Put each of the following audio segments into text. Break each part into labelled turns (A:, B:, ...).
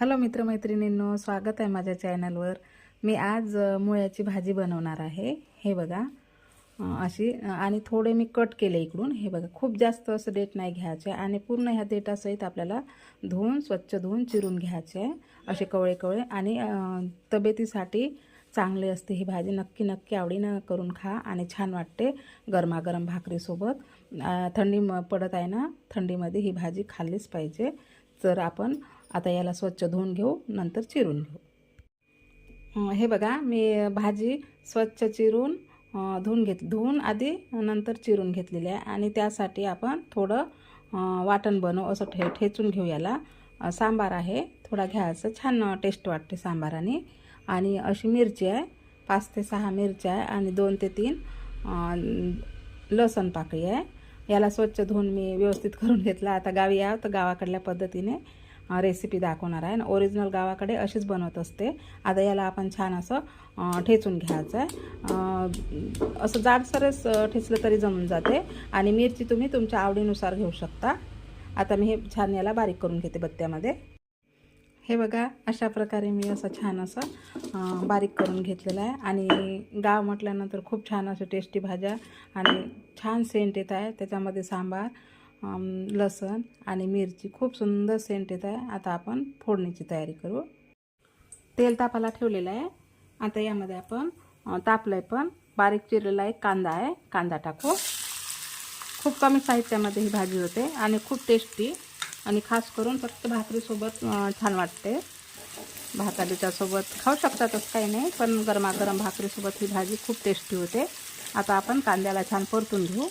A: Hello मित्रमैत्रिणींनो स्वागत आहे माझ्या चॅनलवर. मी आज मुळ्याची भाजी बनवणार आहे. हे बघा अशी आणि थोडे मी कट केले इकडून. हे बघा खूप जास्त असं डेट नाही घ्यायचे आणि पूर्ण ह्या डेटासहित आपल्याला धुवून स्वच्छ धुवून चिरून घ्यायचे आहे असे कवळे कवळे. आणि तब्येतीसाठी चांगली असते ही भाजी. नक्की नक्की आवडीनं करून खा आणि छान वाटते गरमागरम भाकरीसोबत. थंडी म- पडत आहे ना थंडीमध्ये ही भाजी खाल्लीच पाहिजे. तर आपण आता याला स्वच्छ धुवून घेऊ नंतर चिरून घेऊ. हे बघा मी भाजी स्वच्छ चिरून धुवून घेत धुवून आधी नंतर चिरून घेतलेली आहे. आणि त्यासाठी आपण थोडं वाटण बनवू असं ठे ठेचून घेऊ याला. सांबार आहे थोडा घ्यायचं छान टेस्ट वाटते सांबाराने. आणि अशी मिरची आहे पाच ते सहा मिरच्या आहे आणि दोन ते तीन लसण पाकळी आहे. याला स्वच्छ धुवून मी व्यवस्थित करून घेतला. आता गावी या तर गावाकडल्या पद्धतीने रेसिपी दाखवणार आहे. आणि ओरिजिनल गावाकडे अशीच बनवत असते. आता याला आपण छान असं ठेचून घ्यायचं आहे. असं जाडसरच ठेचलं तरी जमून जाते. आणि मिरची तुम्ही तुमच्या आवडीनुसार घेऊ शकता. आता मी हे छान याला बारीक करून घेते बत्त्यामध्ये. हे बघा अशा प्रकारे मी असं छान असं बारीक करून घेतलेलं आहे. आणि गाव म्हटल्यानंतर खूप छान असं टेस्टी भाज्या आणि छान सेंट येत आहे. त्याच्यामध्ये सांबार लसण आणि मिरची खूप सुंदर सेंट येत आहे. आता आपण फोडणीची तयारी करू. तेल तापाला ठेवलेलं आहे. आता यामध्ये आपण तापलं आहे पण. बारीक चिरलेला एक कांदा आहे. कांदा टाकू. खूप कमी साहित्यामध्ये ही भाजी होते आणि खूप टेस्टी आणि खास करून फक्त भाकरीसोबत छान वाटते. भाताडीच्यासोबत खाऊ शकतातच काही नाही पण गरमागरम भाकरीसोबत ही भाजी खूप टेस्टी होते. आता आपण कांद्याला छान परतून घेऊ.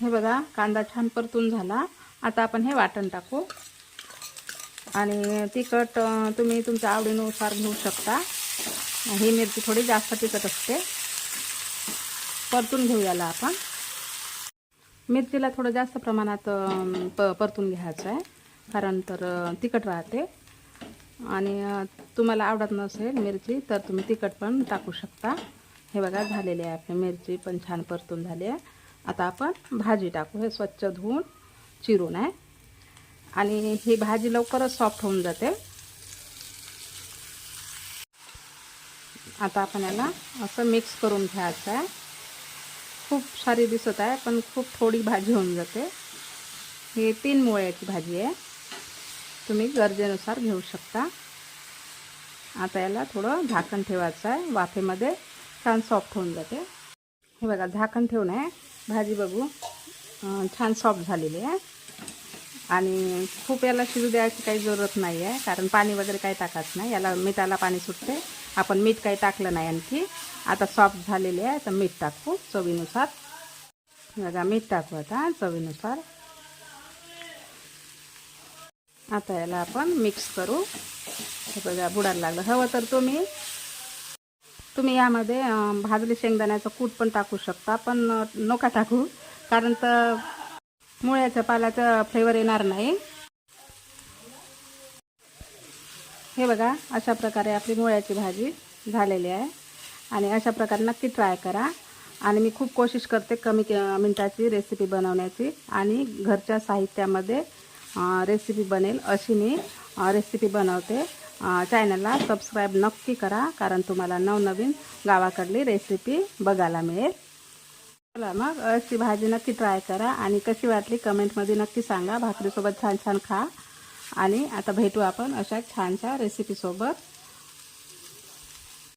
A: हे बघा कांदा छान परतून झाला. आता आपण हे वाटण टाकू. आणि तिखट तुम्ही तुमच्या आवडीनुसार घेऊ शकता. ही मिरची थोडी जास्त तिखट असते. परतून घेऊ याला आपण. मिरचीला थोडं जास्त प्रमाणात प परतून घ्यायचं आहे. कारण तर तिखट राहते. आणि तुम्हाला आवडत नसेल मिरची तर तुम्ही तिखट पण टाकू शकता. हे बघा झालेली आहे आपली मिरची पण छान परतून झाली आहे. आता आपण भाजी टाकू. हे स्वच्छ धुवून चिरून आहे. आणि ही भाजी लवकरच सॉफ्ट होऊन जाते. आता आपण याला असं मिक्स करून घ्यायचं आहे. खूप सारी दिसत आहे पण खूप थोडी भाजी होऊन जाते. ही तीन मुळ्याची भाजी आहे. तुम्ही गरजेनुसार घेऊ शकता. आता याला थोडं झाकण ठेवायचं आहे. वाफेमध्ये छान सॉफ्ट होऊन जाते. हे बघा झाकण ठेवून आहे. भाजी बघू. छान सॉफ्ट झालेली आहे. आणि खूप याला शिजू द्यायची काही जरूरत नाही आहे कारण पाणी वगैरे काही टाकायचं नाही. याला मिठाला पाणी सुटते. आपण मीठ काही टाकलं नाही आणखी. आता सॉफ्ट झालेले आहे तर मीठ टाकू चवीनुसार. बघा मीठ टाकू आता चवीनुसार. आता याला आपण मिक्स करू. हे बघा बुडायला लागलं. हवं तर तुम्ही तुम्ही यामध्ये भाजले भाजली शेंगदाण्याचं कूट पण टाकू शकता पण नका टाकू कारण तर मुळ्याच्या पाल्याचा फ्लेवर येणार नाही. हे बघा अशा प्रकारे आपली मुळ्याची भाजी झालेली आहे. आणि अशा प्रकारे नक्की ट्राय करा. आणि मी खूप कोशिश करते कमी मिनटाची रेसिपी बनवण्याची. आणि घरच्या साहित्यामध्ये रेसिपी बनेल अशी मी रेसिपी बनवते. चॅनलला सबस्क्राईब नक्की करा कारण तुम्हाला नवनवीन गावाकडली रेसिपी बघायला मिळेल. चला मग अशी भाजी नक्की ट्राय करा आणि कशी वाटली कमेंटमध्ये नक्की सांगा. भाकरीसोबत छान छान खा. आणि आता भेटू आपण अशा छानशा रेसिपीसोबत